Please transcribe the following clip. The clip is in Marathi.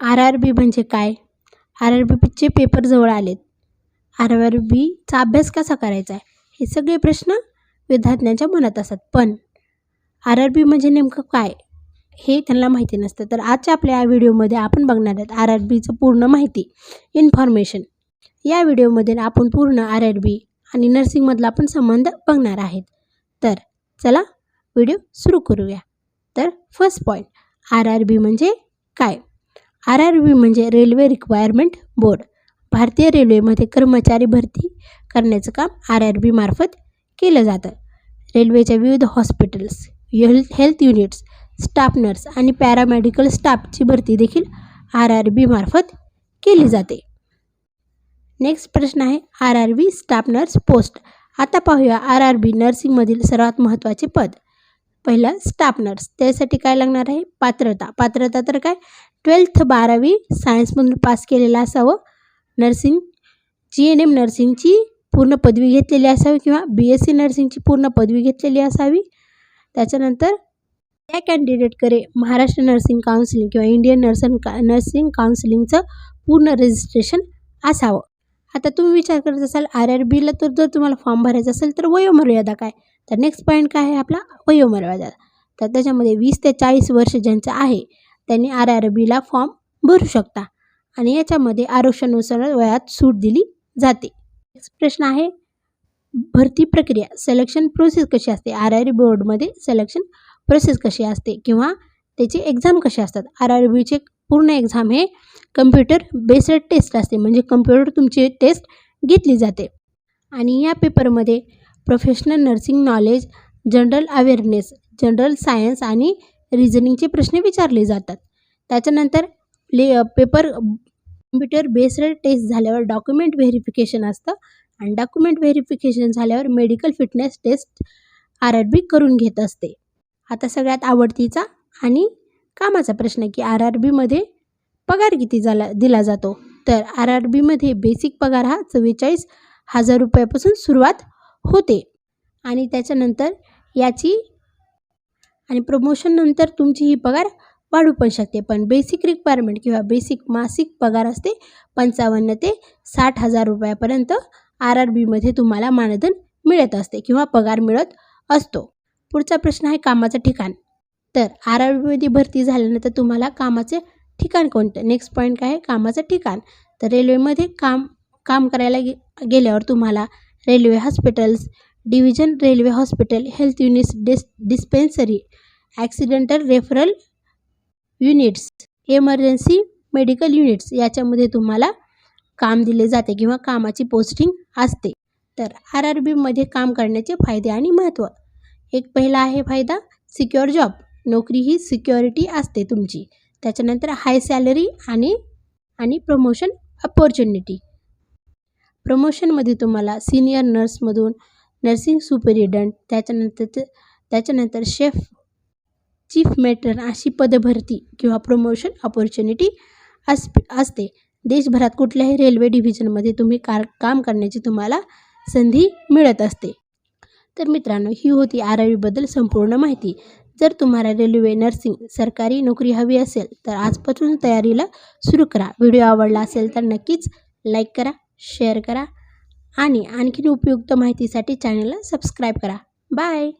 आर आर बी म्हणजे काय? आर आर बीचे पेपर जवळ आलेत. आर आर बीचा अभ्यास कसा करायचा आहे? हे सगळे प्रश्न विद्यार्थ्यांच्या मनात असतात. पण आर आर बी म्हणजे नेमकं काय? हे त्यांना माहिती नसतं. तर आजच्या आपल्या या व्हिडिओमध्ये आपण बघणार आहेत आर आर बीचं पूर्ण माहिती इन्फॉर्मेशन या व्हिडिओमध्ये आपण पूर्ण आर आर बी आणि नर्सिंगमधला आपण संबंध बघणार आहेत. तर चला व्हिडिओ सुरू करूया. तर first point R R B म्हणजे काय? आर आर बी म्हणजे रेल्वे रिक्वायरमेंट बोर्ड. भारतीय रेल्वेमध्ये कर्मचारी भरती करण्याचं काम आर आर बी मार्फत केलं जातं. रेल्वेच्या विविध hospitals health health units staff nurse आणि पॅरामेडिकल स्टाफची भरती देखील आर आर बी मार्फत केली जाते. नेक्स्ट प्रश्न आहे R R B staff nurse post. आता पाहूया आर आर बी नर्सिंगमधील सर्वात महत्त्वाचे पद. पहिलं स्टाफ नर्स. त्यासाठी काय लागणार आहे? पात्रता. पात्रता तर काय? ट्वेल्थ बारावी सायन्समधून पास केलेलं असावं. नर्सिंग जी एन एम नर्सिंगची पूर्ण पदवी घेतलेली असावी किंवा बी एस सी नर्सिंगची पूर्ण पदवी घेतलेली असावी. त्याच्यानंतर त्या कॅन्डिडेटकडे महाराष्ट्र नर्सिंग काउन्सिलिंग किंवा इंडियन नर्सन का नर्सिंग काउन्सिलिंगचं पूर्ण रजिस्ट्रेशन असावं. आता तुम्ही विचार करत असाल आर आर बीला तर जर तुम्हाला फॉर्म भरायचा असेल तर वयोमर्यादा काय? तर नेक्स्ट पॉईंट काय आहे आपला? वयोमर्यादा. तर त्याच्यामध्ये वीस ते चाळीस वर्ष ज्यांचं आहे त्यांनी आर आर बीला फॉर्म भरू शकता आणि याच्यामध्ये आरक्षणानुसार वयात सूट दिली जाते. नेक्स्ट प्रश्न आहे भरती प्रक्रिया सिलेक्शन प्रोसेस कशी असते? आर आर बी बोर्डमध्ये सिलेक्शन प्रोसेस कशी असते किंवा त्याचे एक्झाम कसे असतात? आर आर बीचे पूर्ण एक्झाम हे कम्प्युटर बेस्ड टेस्ट असते म्हणजे कम्प्युटर तुमची टेस्ट घेतली जाते. आणि या पेपरमध्ये professional nursing knowledge general awareness general science आणि रिझनिंगचे प्रश्न विचारले जातात. त्याच्यानंतर ले पेपर कम्प्युटर बेस्ड टेस्ट झाल्यावर डॉक्युमेंट व्हेरिफिकेशन असतं आणि डॉक्युमेंट व्हेरिफिकेशन झाल्यावर medical fitness test R R B करून घेत असते. आता सगळ्यात आवडतीचा आणि कामाचा प्रश्न की आर आर बीमध्ये पगार किती झाला दिला जातो? तर आर आर बीमध्ये बेसिक पगार हा चव्वेचाळीस हजार रुपयापासून सुरुवात होते. आणि त्याच्यानंतर याची आणि प्रमोशननंतर तुमची ही पगार वाढू पण शकते. पण बेसिक रिक्वायरमेंट किंवा बेसिक मासिक पगार असते पंचावन्न ते साठ हजार रुपयापर्यंत आर आर बीमध्ये तुम्हाला मानधन मिळत असते किंवा पगार मिळत असतो. पुढचा प्रश्न आहे कामाचं ठिकाण. तर आर आर बीमध्ये भरती झाल्यानंतर तुम्हाला कामाचे ठिकाण कोणतं? नेक्स्ट पॉईंट काय आहे? कामाचं ठिकाण. तर रेल्वेमध्ये काम काम करायला गे गेल्यावर तुम्हाला railway hospitals division railway hospital health units डिस dispensary accidental referral units emergency medical units याच्यामध्ये तुम्हाला काम दिले जाते किंवा कामाची पोस्टिंग असते. तर आर आर बीमध्ये काम करण्याचे फायदे आणि महत्त्व एक पहिला आहे फायदा सिक्युअर जॉब. नोकरी ही सिक्युरिटी असते तुमची. त्याच्यानंतर हाय सॅलरी आणि आणि प्रमोशन अपॉर्च्युनिटी. प्रमोशनमध्ये तुम्हाला सिनियर नर्समधून नर्सिंग सुपरिडंट त्याच्यानंतर त्याच्यानंतर शेफ चीफ मेटर अशी पदभरती किंवा प्रमोशन अपॉर्च्युनिटी अस असते. देशभरात कुठल्याही रेल्वे डिव्हिजनमध्ये तुम्ही कार काम करण्याची तुम्हाला संधी मिळत असते. तर मित्रांनो ही होती आर संपूर्ण माहिती. जर तुम्हाला रेल्वे नर्सिंग सरकारी नोकरी हवी असेल तर आजपासून तयारीला सुरू करा. व्हिडिओ आवडला असेल तर नक्कीच लाईक करा शेअर करा. आणि आणखीन उपयुक्त माहितीसाठी चॅनलला सबस्क्राईब करा. बाय!